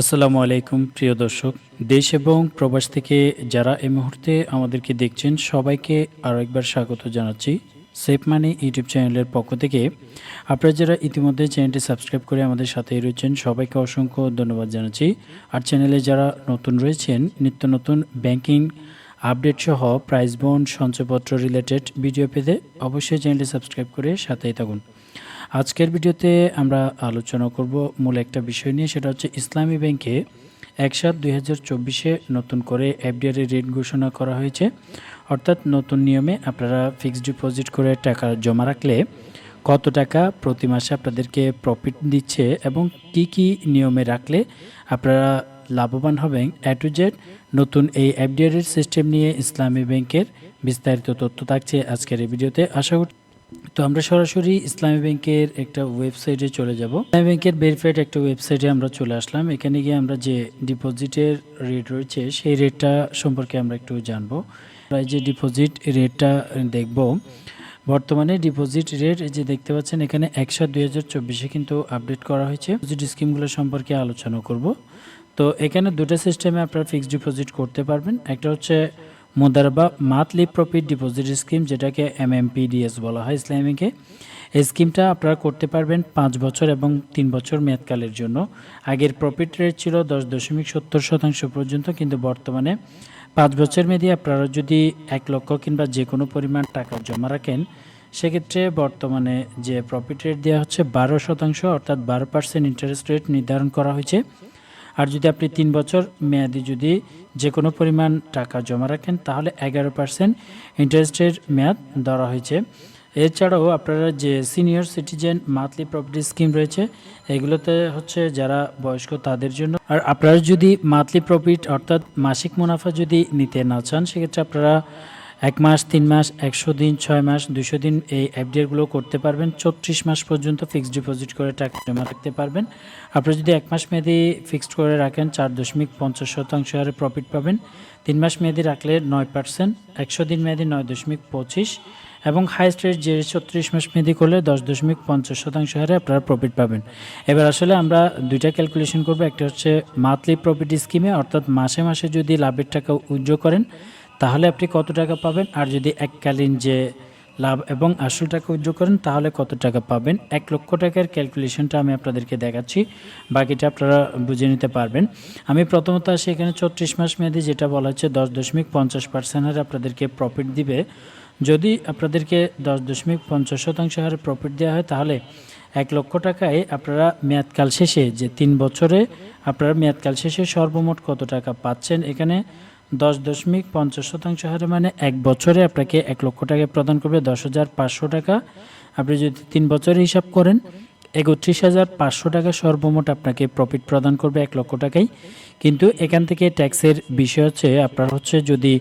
আসসালামু আলাইকুম, প্রিয় দর্শক। দেশ এবং প্রবাস থেকে যারা এই মুহূর্তে আমাদেরকে দেখছেন, সবাইকে আরও একবার স্বাগত জানাচ্ছি সেফ মানি ইউটিউব চ্যানেলের পক্ষ থেকে। আপনারা যারা ইতিমধ্যে চ্যানেলটি সাবস্ক্রাইব করে আমাদের সাথেই রয়েছেন, সবাইকে অসংখ্য ধন্যবাদ জানাচ্ছি। আর চ্যানেলে যারা নতুন রয়েছেন, নিত্য নতুন ব্যাংকিং আপডেট সহ প্রাইস, বন্ড, সঞ্চয়পত্র রিলেটেড ভিডিও পেতে অবশ্যই চ্যানেলটি সাবস্ক্রাইব করে সাথেই থাকুন। আজকের ভিডিওতে আমরা আলোচনা করব মূল একটা বিষয় নিয়ে, সেটা হচ্ছে ইসলামী ব্যাংকে এক সাত দুই হাজার চব্বিশে নতুন করে এফডিআর এর রেট ঘোষণা করা হয়েছে। অর্থাৎ নতুন নিয়মে আপনারা ফিক্সড ডিপোজিট করে টাকা জমা রাখলে কত টাকা প্রতি মাসে আপনাদেরকে প্রফিট দিচ্ছে এবং কি কি নিয়মে রাখলে আপনারা লাভবান হবেন। এ টু জেড নতুন এই এফডিআর এর সিস্টেম নিয়ে ইসলামী ব্যাংকের বিস্তারিত তথ্য থাকছে আজকের এই ভিডিওতে। আশা করি তো আমরা সরাসরি ইসলামী ব্যাংকের একটা ওয়েবসাইটে চলে যাব। ইসলামী ব্যাংকের ভেরিফাইড একটা ওয়েবসাইটে আমরা চলে আসলাম। এখানে গিয়ে আমরা যে ডিপোজিটের রেট রয়েছে, সেই রেটটা সম্পর্কে আমরা একটু জানব। এই যে ডিপোজিট রেটটা দেখব, বর্তমানে ডিপোজিট রেট যে দেখতে পাচ্ছেন, এখানে একশো দুই হাজার চব্বিশে কিন্তু আপডেট করা হয়েছে। ডিপোজিট স্কিমগুলো সম্পর্কে আলোচনা করব। তো এখানে দুটো সিস্টেমে আপনারা ফিক্সড ডিপোজিট করতে পারবেন। একটা হচ্ছে মুদারবা মান্থলি প্রফিট ডিপোজিট স্কিম, যেটাকে এমএমপিডিএস বলা হয় ইসলামিকে। এই স্কিমটা আপনারা করতে পারবেন পাঁচ বছর এবং তিন বছর মেয়াদকালের জন্য। আগের প্রফিট রেট ছিল দশ দশমিক সত্তর শতাংশ পর্যন্ত, কিন্তু বর্তমানে পাঁচ বছর মেয়াদি আপনারা যদি এক লক্ষ কিংবা যে কোনো পরিমাণ টাকা জমা রাখেন, সেক্ষেত্রে বর্তমানে যে প্রফিট রেট দেওয়া হচ্ছে বারো শতাংশ, অর্থাৎ বারো পার্সেন্ট ইন্টারেস্ট রেট নির্ধারণ করা হয়েছে। আর যদি আপনি তিন বছর মেয়াদি যদি যে কোনো পরিমাণ টাকা জমা রাখেন, তাহলে এগারো পার্সেন্ট ইন্টারেস্টের মেয়াদ ধরা হয়েছে। এছাড়াও আপনারা যে senior citizen monthly property scheme রয়েছে, এগুলোতে হচ্ছে যারা বয়স্ক তাদের জন্য। আর আপনারা যদি মান্থলি প্রফিট অর্থাৎ মাসিক মুনাফা যদি নিতে না চান, সেক্ষেত্রে আপনারা এক মাস, তিন মাস, একশো দিন, ছয় মাস, দুশো দিন এই এফডিআরগুলো করতে পারবেন। চৌত্রিশ মাস পর্যন্ত ফিক্সড ডিপোজিট করে টাকা জমা রাখতে পারবেন। আপনি যদি এক মাস মেয়াদি ফিক্সড করে রাখেন, চার দশমিক পঞ্চাশ শতাংশ হারে প্রফিট পাবেন। তিন মাস মেয়াদি রাখলে নয় পার্সেন্ট একশো দিন মেয়াদি নয় দশমিক পঁচিশ এবং হাইস্ট রেট যে ছত্রিশ মাস মেয়াদি করলে দশ দশমিক পঞ্চাশ শতাংশ হারে আপনারা প্রফিট পাবেন। এবার আসলে আমরা দুইটা ক্যালকুলেশন করব। একটা হচ্ছে মান্থলি প্রফিট স্কিমে অর্থাৎ মাসে মাসে যদি লাভের টাকা উইথড্র করেন তাহলে আপনি কত টাকা পাবেন? আর যদি এককালীন যে লাভ এবং আসল টাকা উইথড্র করেন, তাহলে কত টাকা পাবেন? এক লক্ষ টাকার ক্যালকুলেশনটা আমি আপনাদেরকে দেখাচ্ছি। বাকিটা আপনারা বুঝে নিতে পারবেন। আমি প্রথমত আসি এখানে চৌত্রিশ মাস মেয়াদি, যেটা বলা হচ্ছে দশ দশমিক পঞ্চাশ পার্সেন্টের আপনাদেরকে প্রফিট দিবে। যদি আপনাদেরকে দশ দশমিক পঞ্চাশ শতাংশ হারে প্রফিট দেওয়া হয়, তাহলে এক লক্ষ টাকায় আপনারা মেয়াদকাল শেষে যে তিন বছরে আপনারা মেয়াদকাল শেষে সর্বমোট কত টাকা পাচ্ছেন এখানে? দশ দশমিক পঞ্চাশ শতাংশ হারে মানে এক বছরে আপনাকে এক লক্ষ টাকা প্রদান করবে দশ হাজার পাঁচশো টাকা। আপনি যদি তিন বছরে হিসাব করেন, একত্রিশ হাজার পাঁচশো টাকা সর্বমোট আপনাকে প্রফিট প্রদান করবে এক লক্ষ টাকাই। কিন্তু এখান থেকে ট্যাক্সের বিষয় হচ্ছে, আপনার হচ্ছে যদি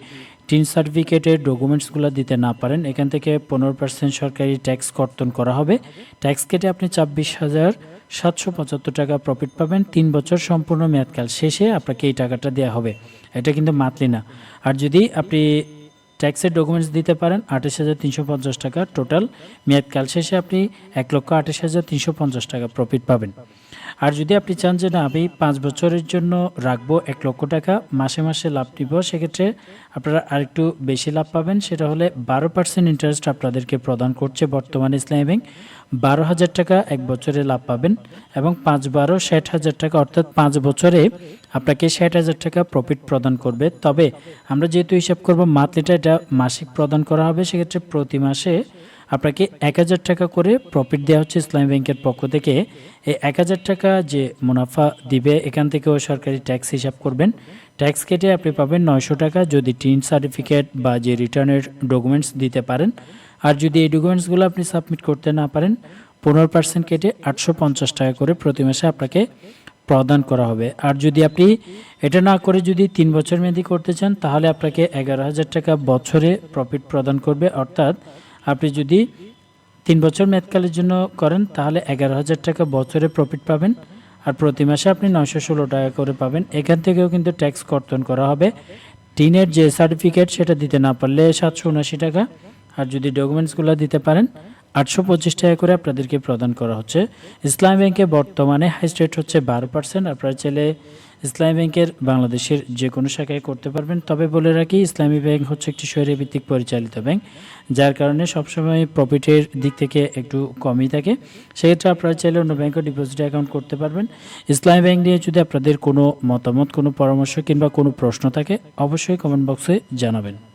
টিন সার্টিফিকেটের ডকুমেন্টসগুলো দিতে না পারেন, এখান থেকে পনেরো পার্সেন্ট সরকারি ট্যাক্স কর্তন করা হবে। ট্যাক্স কেটে আপনি ছাব্বিশ হাজার সাতশো পঁচাত্তর টাকা প্রফিট পাবেন। তিন বছর সম্পূর্ণ মেয়াদকাল শেষে আপনাকে এই টাকাটা দেওয়া হবে। এটা কিন্তু মাতলি না। আর যদি আপনি ট্যাক্সের ডকুমেন্টস দিতে পারেন আঠাশ হাজার তিনশো পঞ্চাশ টাকা টোটাল। মেয়াদকাল শেষে আপনি এক লক্ষ আঠাশ হাজার তিনশো পঞ্চাশ টাকা প্রফিট পাবেন। আর যদি আপনি চান যে না, আমি পাঁচ বছরের জন্য রাখব এক লক্ষ টাকা, মাসে মাসে লাভ নিব সেক্ষেত্রে আপনারা আরেকটু বেশি লাভ পাবেন। সেটা হলে বারো পার্সেন্ট ইন্টারেস্ট আপনাদেরকে প্রদান করছে বর্তমানে ইসলামী ব্যাংক বারো হাজার টাকা এক বছরে লাভ পাবেন এবং পাঁচ বারো ষাট হাজার টাকা, অর্থাৎ পাঁচ বছরে আপনাকে ষাট হাজার টাকা প্রফিট প্রদান করবে। তবে আমরা যেহেতু হিসাব করব মান্থলিটা এটা মাসিক প্রদান করা হবে, সেক্ষেত্রে প্রতি মাসে আপনাকে এক হাজার টাকা করে প্রফিট দেওয়া হচ্ছে ইসলামী ব্যাংকের পক্ষ থেকে। এই এক হাজার টাকা যে মুনাফা দিবে, এখান থেকেও সরকারি ট্যাক্স হিসাব করবেন। ট্যাক্স কেটে আপনি পাবেন নয়শো টাকা যদি টিন সার্টিফিকেট বা যে রিটার্নের ডকুমেন্টস দিতে পারেন। আর যদি এই ডকুমেন্টসগুলো আপনি সাবমিট করতে না পারেন, পনেরো পার্সেন্ট কেটে আটশো পঞ্চাশ টাকা করে প্রতি মাসে আপনাকে প্রদান করা হবে। আর যদি আপনি এটা না করে যদি তিন বছর মেয়াদি করতে চান, তাহলে আপনাকে এগারো হাজার টাকা বছরে প্রফিট প্রদান করবে। অর্থাৎ আপনি যদি তিন বছর মেয়াদকালের জন্য করেন, তাহলে এগারো হাজার টাকা বছরে প্রফিট পাবেন। আর প্রতি মাসে আপনি নয়শো ষোলো টাকা করে পাবেন। এখান থেকেও কিন্তু ট্যাক্স কর্তন করা হবে। টিনের যে সার্টিফিকেট সেটা দিতে না পারলে সাতশো উনাশি টাকা। আর যদি ডকুমেন্টসগুলো দিতে পারেন আটশো পঁচিশ টাকা করে আপনাদেরকে প্রদান করা হচ্ছে। ইসলাম ব্যাংকে বর্তমানে হাইস্ট রেট হচ্ছে বারো পার্সেন্ট আপনারা চাইলে ইসলামী ব্যাংকের বাংলাদেশের যে কোনো শাখায় করতে পারবেন। তবে বলে রাখি, ইসলামী ব্যাংক হচ্ছে একটি ভিত্তিক পরিচালিত ব্যাংক, যার কারণে সবসময় প্রফিটের দিক থেকে একটু কমই থাকে। সেক্ষেত্রে আপনারা চাইলে অন্য ব্যাংকে ডিপোজিট অ্যাকাউন্ট করতে পারবেন। ইসলামী ব্যাংক নিয়ে যদি আপনাদের কোনো মতামত, কোনো পরামর্শ কিংবা কোনো প্রশ্ন থাকে, অবশ্যই কমেন্ট বক্সে জানাবেন।